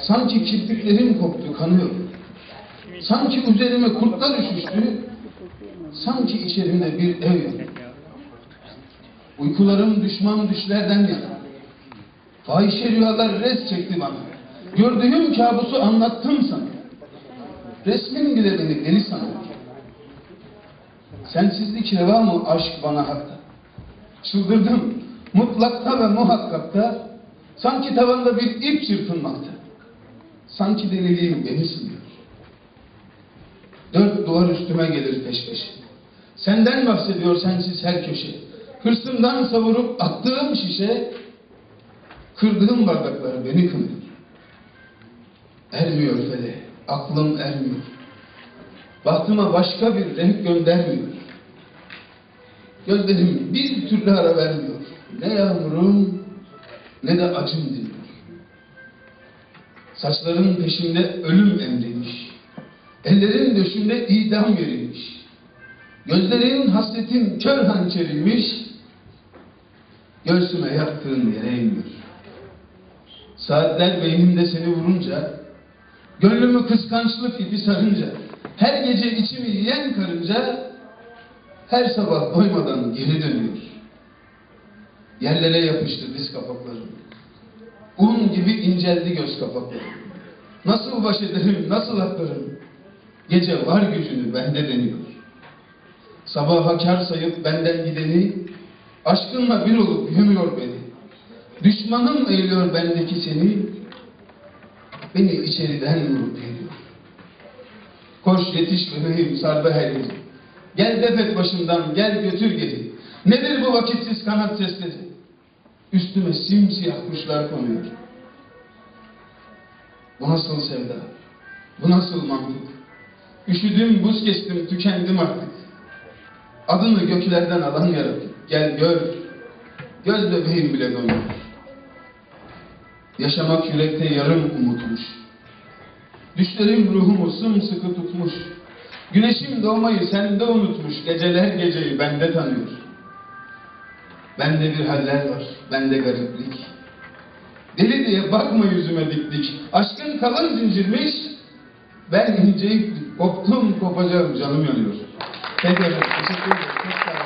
Sanki kirpiklerim koptu, kanıyor. Sanki üzerime kurtlar üşüştü. Sanki içerimde bir ev yok. Uykularım düşman düşlerden yana. Fahişe rüyalar res çekti bana. Gördüğüm kabusu anlattım sana. Resmin bile beni deli sanıyor. Sensizlik reva mı aşk bana hakta? Çıldırdım. Mutlakta ve muhakkakta sanki tavanda bir ip çırpınmakta. Sanki deliliğim beni sınıyor. Dört duvar üstüme gelir peş peşe. Senden bahsediyor sensiz her köşe. Hırsımdan savurup attığım şişe, kırdığım bardaklar beni kınıyor. Ermiyor fele, aklım ermiyor. Bahtıma başka bir renk göndermiyor. Gözlerim bir türlü ara vermiyor. Ne yağmurum ne de acım diliyor. Saçların peşinde ölüm emriymiş. Ellerin döşünde idam verilmiş. Gözlerin hasretin kör hançeriymiş. Göğsüme yaktığın yere inmiyor. Saatler beynimde seni vurunca, gönlümü kıskançlık ipi sarınca, her gece içimi yiyen karınca, her sabah doymadan geri dönüyor. Yerlere yapıştı diz kapaklarım. Un gibi inceldi göz kapaklarım. Nasıl baş ederim, nasıl atlarım? Gece var gücünü bende deniyor. Sabaha kar sayıp benden gideni, aşkınla bir olup yumuyor beni. Düşmanım eğiliyor bendeki seni, beni içeriden vurup geliyor. Koş yetiş bebeğim sardı her. Gel defet başından gel götür geri. Nedir bu vakitsiz kanat sesleri? Üstüme simsiyah kuşlar konuyor. Bu nasıl sevda? Bu nasıl mantık? Üşüdüm, buz kestim, tükendim artık. Adını göklerden alan yaratık. Gel gör, göz bebeğim bile doymuş. Yaşamak yürekte yarım umutmuş. Düşlerim ruhumu sımsıkı tutmuş. Güneşim doğmayı sende unutmuş. Geceler geceyi bende tanıyor. Bende bir haller var, bende gariplik. Deli diye bakma yüzüme dik dik. Aşkın kalın zincirmiş, ben ince iplik. Koptum kopacağım, canım yanıyor. Efendim, teşekkür ederim.